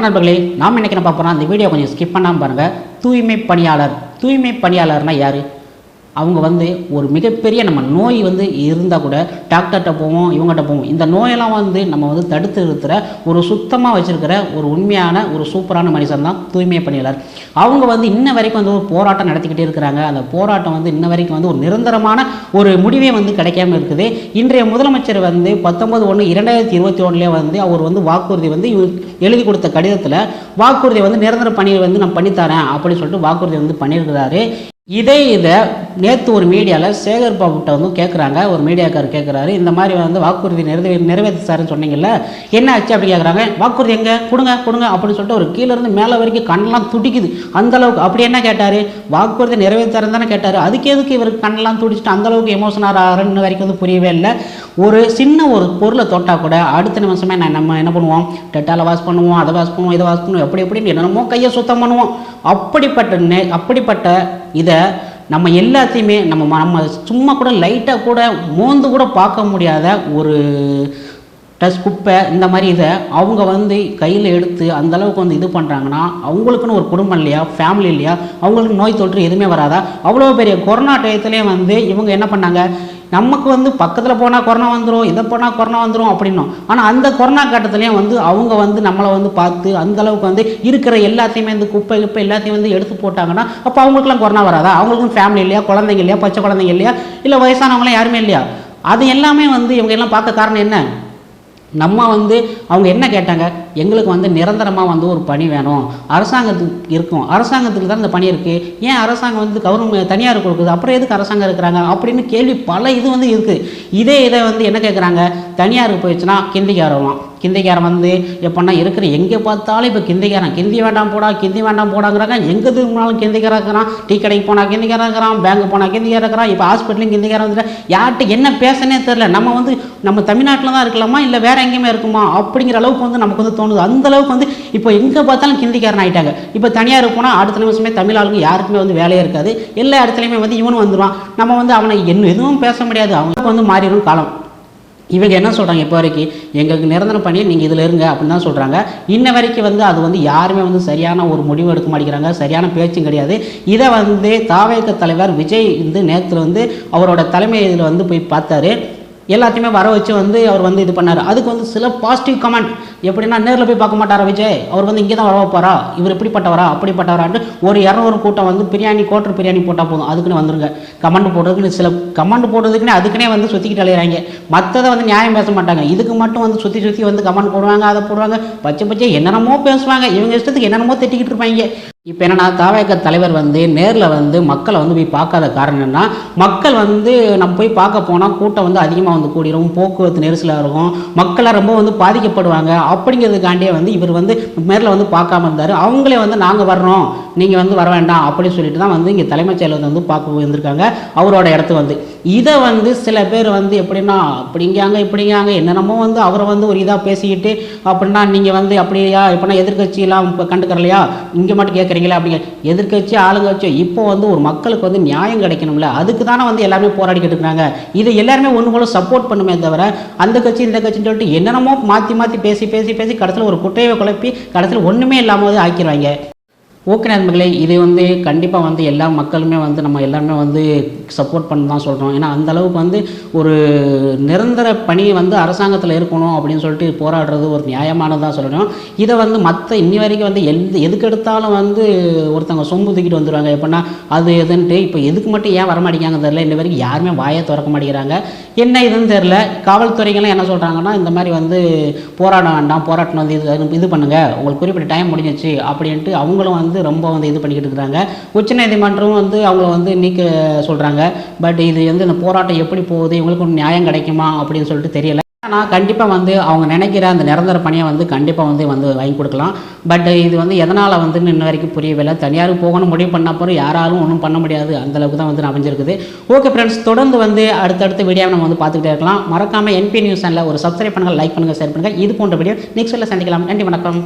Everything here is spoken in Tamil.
வணக்கம் நண்பர்களே நாம் இன்னைக்கு என்ன பார்க்க அந்த வீடியோ கொஞ்சம் ஸ்கிப் பண்ணாமல் பாருங்கள் தூய்மை பணியாளர். தூய்மை பணியாளர்னா யார்? அவங்க வந்து ஒரு மிகப்பெரிய நம்ம நோய் வந்து இருந்தால் கூட டாக்டர்கிட்ட போவோம் இவங்ககிட்ட போவோம். இந்த நோயெல்லாம் வந்து நம்ம வந்து தடுத்து இருக்கிற ஒரு சுத்தமாக வச்சுருக்கிற ஒரு உண்மையான ஒரு சூப்பரான மனுஷன் தான் தூய்மை பணியாளர். அவங்க வந்து இன்ன வரைக்கும் வந்து ஒரு போராட்டம் நடத்திக்கிட்டே இருக்கிறாங்க. அந்த போராட்டம் வந்து இன்ன வரைக்கும் வந்து ஒரு நிரந்தரமான ஒரு முடிவே வந்து கிடைக்காம இருக்குது. இன்றைய முதலமைச்சர் வந்து பத்தொன்பது ஒன்று இரண்டாயிரத்தி இருபத்தி ஒன்றுலேயே வந்து அவர் வந்து வாக்குறுதி வந்து எழுதி கொடுத்த கடிதத்தில் வாக்குறுதி வந்து நிரந்தர பணியை வந்து நான் பண்ணித்தரேன் அப்படின்னு சொல்லிட்டு வாக்குறுதி வந்து பண்ணியிருக்கிறாரு. இதே இதை நேற்று ஒரு மீடியாவில் சேகர் பாபுட்ட வந்து கேட்குறாங்க ஒரு மீடியாக்கார் கேட்குறாரு இந்த மாதிரி வந்து வாக்குறுதி நிறைவே நிறைவேற்ற சார்னு சொன்னீங்கல்ல என்ன ஆச்சு அப்படி கேட்குறாங்க வாக்குறுதி எங்கே? கொடுங்க கொடுங்க அப்படின்னு சொல்லிட்டு ஒரு கீழே இருந்து மேலே வரைக்கும் கண்ணெலாம் துடிக்குது. அந்த அளவுக்கு அப்படி என்ன கேட்டார்? வாக்குறுதி நிறைவேற்றாருன்னு தானே கேட்டார். அதுக்கு எதுக்கு இவருக்கு கண்ணெலாம் துடிச்சிட்டு அந்தளவுக்கு எமோஷனாக ஆறுன்னு வரைக்கும் வந்து புரியவே இல்லை. ஒரு சின்ன ஒரு பொருளை தொட்டால் கூட அடுத்த நிமிஷமே நான் நம்ம என்ன பண்ணுவோம்? டெட்டாலை வாஷ் பண்ணுவோம் அதை வாஷ் பண்ணுவோம் இதை வாஷ் பண்ணுவோம் எப்படி எப்படின்னு என்னென்னமோ கையை சுத்தம் பண்ணுவோம். அப்படிப்பட்ட நே அப்படிப்பட்ட இதை நம்ம எல்லாத்தையுமே நம்ம ம- நம்ம சும்மா கூட லைட்டாக கூட மோந்து கூட பார்க்க முடியாத ஒரு டஸ் குப்பை இந்த மாதிரி இதை அவங்க வந்து கையில் எடுத்து அந்த அளவுக்கு வந்து இது பண்ணுறாங்கன்னா அவங்களுக்குன்னு ஒரு குடும்பம் இல்லையா? ஃபேமிலி இல்லையா? அவங்களுக்கு நோய் தொற்று எதுவுமே வராதா? அவ்வளோ பெரிய கொரோனா டயத்துலேயே வந்து இவங்க என்ன பண்ணாங்க? நமக்கு வந்து பக்கத்தில் போனால் கொரோனா வந்துடும் இதை போனால் கொரோனா வந்துடும் அப்படின்னும். ஆனால் அந்த கொரோனா கட்டத்துலேயும் வந்து அவங்க வந்து நம்மளை வந்து பார்த்து அந்த அளவுக்கு வந்து இருக்கிற எல்லாத்தையுமே வந்து குப்பை குப்பை எல்லாத்தையும் வந்து எடுத்து போட்டாங்கன்னா அப்போ அவங்களுக்குலாம் கொரோனா வராதா? அவங்களுக்கும் ஃபேமிலி இல்லையா? குழந்தைங்க இல்லையா? பச்சை குழந்தைங்க இல்லையா? இல்லை வயசானவங்களாம் யாருமே இல்லையா? அது எல்லாமே வந்து இவங்க எல்லாம் பார்க்க காரணம் என்ன? நம்ம வந்து அவங்க என்ன கேட்டாங்க? எங்களுக்கு வந்து நிரந்தரமாக வந்து ஒரு பணி வேணும். அரசாங்கத்துக்கு இருக்கும். அரசாங்கத்துக்கு தான் இந்த பணி இருக்குது ஏன் அரசாங்கம் வந்து கவர்மெண்ட் தனியார் கொடுக்குது? அப்புறம் எதுக்கு அரசாங்கம் இருக்கிறாங்க? அப்படின்னு கேள்வி பல இது வந்து இருக்குது இதே இதை வந்து என்ன கேட்குறாங்க தனியாருக்கு போயிடுச்சுன்னா கிந்திக்காரலாம் கிந்திக்காரன் வந்து எப்படின்னா இருக்கிற எங்கே பார்த்தாலும் இப்போ கிந்திக்காரன் கிந்தி வேண்டாம் போடா கிந்தி வேண்டாம் போடாங்கிறாங்க. எங்கே திரும்பினாலும் கிந்திக்காரன் இருக்கிறான். டீ கடைக்கு போனால் கிந்திக்காரன் இருக்கிறான். பேங்க் போனால் கிந்திக்காரன் இருக்கிறான். இப்போ ஹாஸ்பிட்டலையும் கிந்திக்காரன் வந்துட்டு. யார்கிட்ட என்ன பேசனே தெரில நம்ம வந்து நம்ம தமிழ்நாட்டில் தான் இருக்கலாமா? இல்லை வேறு எங்கேயுமே இருக்குமா? அப்படிங்கிற அளவுக்கு வந்து நமக்கு வந்து தோணுது. அந்த அளவுக்கு வந்து இப்போ எங்கே பார்த்தாலும் கிந்திக்காரன் ஆகிட்டாங்க இப்போ தனியாக போனால் அடுத்த நிமிஷமே தமிழ் ஆளுங்க யாருக்குமே வந்து வேலையே இருக்காது. எல்லா இடத்துலையுமே வந்து இவனும் வந்துடுவான் நம்ம வந்து அவனை என்ன எதுவும் பேச முடியாது. அவனுக்கு வந்து மாறிடும் காலம். இவங்க என்ன சொல்கிறாங்க இப்போ வரைக்கும்? எங்களுக்கு நிரந்தரம் பண்ணி நீங்கள் இதில் இருங்க அப்படின்னு தான் சொல்கிறாங்க இன்ன வரைக்கும் வந்து அது வந்து யாருமே வந்து சரியான ஒரு முடிவு எடுக்க மாட்டேங்கிறாங்க. சரியான பேச்சும் கிடையாது. இதை வந்து தாவேக தலைவர் விஜய் வந்து நேற்று வந்து அவரோட தலைமை இதில் வந்து போய் பார்த்தாரு. எல்லாத்தையுமே வர வச்சு வந்து அவர் வந்து இது பண்ணார். அதுக்கு வந்து சில பாசிட்டிவ் கமெண்ட் எப்படின்னா நேரில் போய் பார்க்க மாட்டாரா விஜய்? அவர் வந்து இங்கே தான் வர வைப்பாரா? இவர் எப்படிப்பட்டவரா அப்படிப்பட்டவரான்ட்டு ஒரு இரநூறு கூட்டம் வந்து பிரியாணி கோட்டர் பிரியாணி போட்டால் போதும். அதுக்குன்னு வந்துருங்க. கமெண்ட் போடுறதுக்குன்னு சில கமெண்ட் போடுறதுக்குன்னே அதுக்குன்னே வந்து சுற்றிக்கிட்டு அலையிறாங்க. மற்றதை வந்து நியாயம் பேச மாட்டாங்க. இதுக்கு மட்டும் வந்து சுற்றி சுற்றி வந்து கமெண்ட் போடுவாங்க அதை போடுவாங்க. பச்சை பச்சை என்னென்னமோ பேசுவாங்க. இவங்க இஷ்டத்துக்கு என்னென்னமோ திட்டிக்கிட்டு இருப்பாங்க. இப்போ என்னன்னா தாவேக தலைவர் வந்து நேரில் வந்து மக்களை வந்து போய் பார்க்காத காரணம் என்னன்னா மக்கள் வந்து நம்ம போய் பார்க்க போனால் கூட்டம் வந்து அதிகமாக வந்து கூடிரும். போக்குவரத்து நெரிசலாக இருக்கும். மக்களை ரொம்ப வந்து பாதிக்கப்படுவாங்க. அப்படிங்கிறதுக்காண்டியே வந்து இவர் வந்து மேரில் வந்து பார்க்காம இருந்தார். அவங்களே வந்து நாங்கள் வர்றோம் நீங்கள் வந்து வர வேண்டாம் அப்படின்னு சொல்லிட்டு தான் வந்து இங்கே தலைமைச் செயலர் வந்து பார்க்க வந்திருக்காங்க. அவரோட இடத்து வந்து. இதை வந்து சில பேர் வந்து எப்படின்னா அப்படிங்காங்க இப்படிங்காங்க என்னென்னமோ வந்து அவரை வந்து ஒரு இதாக பேசிக்கிட்டு அப்படின்னா நீங்கள் வந்து அப்படியா எப்படின்னா எதிர்கட்சியெல்லாம் இப்போ கண்டுக்கறலையா? இங்கே மட்டும் கேட்குறீங்களா அப்படிங்க எதிர்க்கட்சி ஆளுங்கட்சி இப்போ வந்து ஒரு மக்களுக்கு வந்து நியாயம் கிடைக்கணும்ல. அதுக்கு தானே வந்து எல்லாருமே போராடிக்கிட்டு இருக்கிறாங்க. இதை எல்லாருமே ஒன்று போல சப்போர்ட் பண்ணுமே தவிர அந்த கட்சி இந்த கட்சின்னு சொல்லிட்டு என்னென்னமோ மாற்றி மாற்றி பேசி பேசி பேசி கடைசியில் ஒரு குட்டையை குழப்பி கடைசியில் ஒன்றுமே இல்லாமல் ஆக்கிடுவாங்க. ஓகே நண்பர்களே இது வந்து கண்டிப்பாக வந்து எல்லா மக்களுமே வந்து நம்ம எல்லாருமே வந்து சப்போர்ட் பண்ண தான் சொல்கிறோம் ஏன்னா அந்த அளவுக்கு வந்து ஒரு நிரந்தர பணி வந்து அரசாங்கத்தில் இருக்கணும் அப்படின்னு சொல்லிட்டு போராடுறது ஒரு நியாயமானதாக சொல்லணும். இதை வந்து மற்ற இன்னி வரைக்கும் வந்து எந்த எதுக்கு எடுத்தாலும் வந்து ஒருத்தவங்க சொம்பு தூக்கிட்டு வந்துடுவாங்க எப்படின்னா அது எதுன்ட்டு இப்போ எதுக்கு மட்டும் ஏன் வரமாட்டேங்காங்க தெரில இன்ன வரைக்கும் யாருமே வாயை திறக்க மாட்டேங்கிறாங்க. என்ன இதுன்னு தெரில காவல்துறைகளும் என்ன சொல்கிறாங்கன்னா இந்த மாதிரி வந்து போராட வேண்டாம் போராட்டம் வந்து இது இது பண்ணுங்கள் உங்களுக்கு குறிப்பிட்ட டைம் முடிஞ்சிச்சு அப்படின்ட்டு அவங்களும் வந்து ரொம்ப வந்து இது பண்ணிக்கிட்டு இருக்கிறாங்க. உச்சநீதிமன்றம் வந்து அவங்கள வந்து நீக்க சொல்கிறாங்க பட் இது வந்து இந்த போராட்டம் எப்படி போகுது? இவங்களுக்கு நியாயம் கிடைக்குமா? அப்படின்னு சொல்லிட்டு தெரியல. ஆனால் கண்டிப்பாக வந்து அவங்க நினைக்கிற அந்த நிரந்தர பணியை வந்து கண்டிப்பாக வந்து வந்து வாங்கி கொடுக்கலாம். பட் இது வந்து எதனால் வந்து இன்ன வரைக்கும் புரியவில்லை. தனியாருக்கு போகணும் முடிவு பண்ண அப்புறம் யாராலும் ஒன்றும் பண்ண முடியாது. அந்தளவுக்கு தான் வந்து அமைஞ்சிருக்குது. ஓகே ஃப்ரெண்ட்ஸ் தொடர்ந்து வந்து அடுத்தடுத்த வீடியோவை நம்ம வந்து பார்த்துக்கிட்டே இருக்கலாம். மறக்காமல் என்பி நியூஸ் சேனலில் ஒரு சப்ஸ்கிரைப் பண்ணுங்கள் லைக் பண்ணுங்கள் ஷேர் பண்ணுங்கள் இது போன்ற வீடியோ நெக்ஸ்ட் சந்திக்கலாம். நன்றி வணக்கம்.